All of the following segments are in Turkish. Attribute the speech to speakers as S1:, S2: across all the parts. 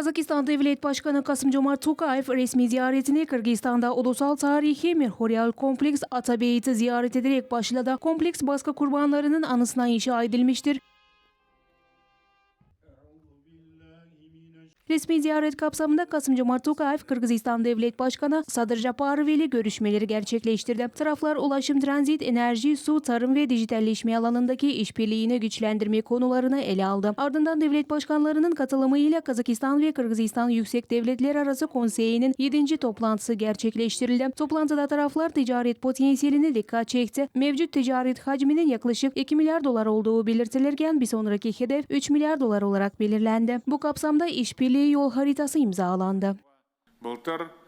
S1: Kazakistan Devlet Başkanı Kasım-Jomart Tokayev resmi ziyaretini Kırgızistan'da Ulusal Tarihi Memorial Kompleks Atabeyt'i ziyaret ederek başladı. Kompleks baskı kurbanlarının anısına inşa edilmiştir. Resmi ziyaret kapsamında Kasım-Jomart Tokayev, Kırgızistan Devlet Başkanı Sadır Japarov ile görüşmeleri gerçekleştirdi. Taraflar ulaşım, transit, enerji, su, tarım ve dijitalleşme alanındaki işbirliğini güçlendirme konularını ele aldı. Ardından devlet başkanlarının katılımıyla Kazakistan ve Kırgızistan Yüksek Devletler Arası Konseyi'nin 7. toplantısı gerçekleştirildi. Toplantıda taraflar ticaret potansiyeline dikkat çekti. Mevcut ticaret hacminin yaklaşık 2 milyar dolar olduğu belirtilirken bir sonraki hedef 3 milyar dolar olarak belirlendi. Bu kapsamda işbirliği yol haritası imzalandı.
S2: былтыр одақтастық қатынастар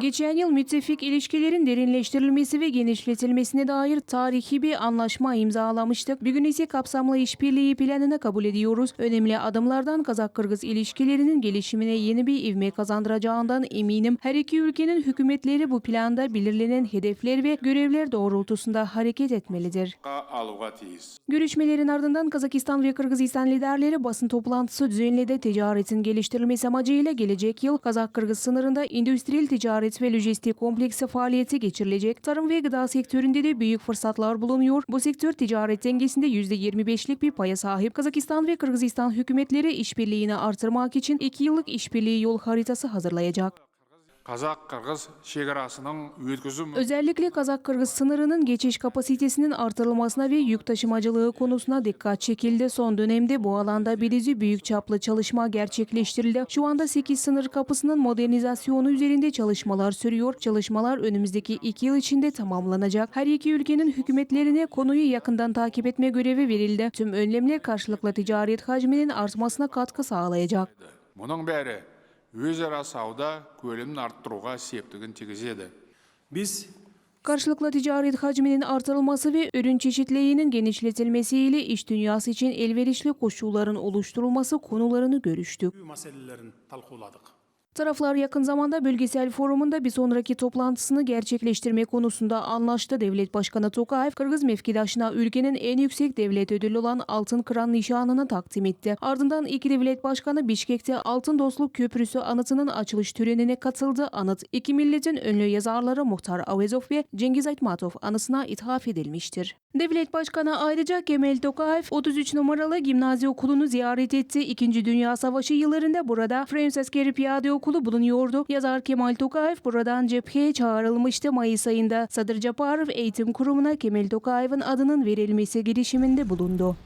S1: Geçen yıl müttefik ilişkilerin derinleştirilmesi ve genişletilmesine dair tarihi bir anlaşma imzalamıştık. Bugün ise kapsamlı işbirliği planını kabul ediyoruz. Önemli adımlardan Kazak-Kırgız ilişkilerinin gelişimine yeni bir ivme kazandıracağından eminim. Her iki ülkenin hükümetleri bu planda belirlenen hedefler ve görevler doğrultusunda hareket etmelidir. Görüşmelerin ardından Kazakistan ve Kırgızistan liderleri basın toplantısı düzenledi. Ticaretin geliştirilmesi amacıyla gelecek yıl Kazak-Kırgız sınırında endüstriyel ticaret ve lojistik kompleksi faaliyeti geçirilecek. Tarım ve gıda sektöründe de büyük fırsatlar bulunuyor. Bu sektör ticaret dengesinde %25'lik bir paya sahip. Kazakistan ve Kırgızistan hükümetleri işbirliğini artırmak için iki yıllık işbirliği yol haritası hazırlayacak.
S2: Kazak-Kırgız şegarasının ötküzüm...
S1: Özellikle Kazak-Kırgız sınırının geçiş kapasitesinin artırılmasına ve yük taşımacılığı konusuna dikkat çekildi. Son dönemde bu alanda bilici büyük çaplı çalışma gerçekleştirildi. Şu anda 8 sınır kapısının modernizasyonu üzerinde çalışmalar sürüyor. Çalışmalar önümüzdeki 2 yıl içinde tamamlanacak. Her iki ülkenin hükümetlerine konuyu yakından takip etme görevi verildi. Tüm önlemler karşılıklı ticaret hacminin artmasına katkı sağlayacak.
S2: Bunun beri өзара сауда көлемін арттыруға септігін тигізеді
S3: Biz
S1: Karşılıklı ticaret hacminin artırılması ve ürün çeşitliliğinin genişletilmesiyle iş dünyası için elverişli koşulların oluşturulması konularını görüştük.
S3: bu meselelerini talkuladık.
S1: Taraflar yakın zamanda bölgesel forumunda bir sonraki toplantısını gerçekleştirme konusunda anlaştı. Devlet Başkanı Tokayev, Kırgız mevkidaşına ülkenin en yüksek devlet ödülü olan Altın Kıran nişanını takdim etti. Ardından iki devlet başkanı Bişkek'te Altın Dostluk Köprüsü anıtının açılış törenine katıldı. Anıt, iki milletin ünlü yazarları Muhtar Avezov ve Cengiz Aytmatov anısına ithaf edilmiştir. Devlet Başkanı ayrıca Kemal Tokayev 33 numaralı gimnazi okulunu ziyaret etti. İkinci Dünya Savaşı yıllarında burada Fransız Askeri Piyade bulunuyordu. Yazar Kemal Tokayev buradan cepheye çağrılmıştı. Mayıs ayında Sadır Japarov Eğitim Kurumu'na Kemal Tokayev'in adının verilmesi girişiminde bulundu.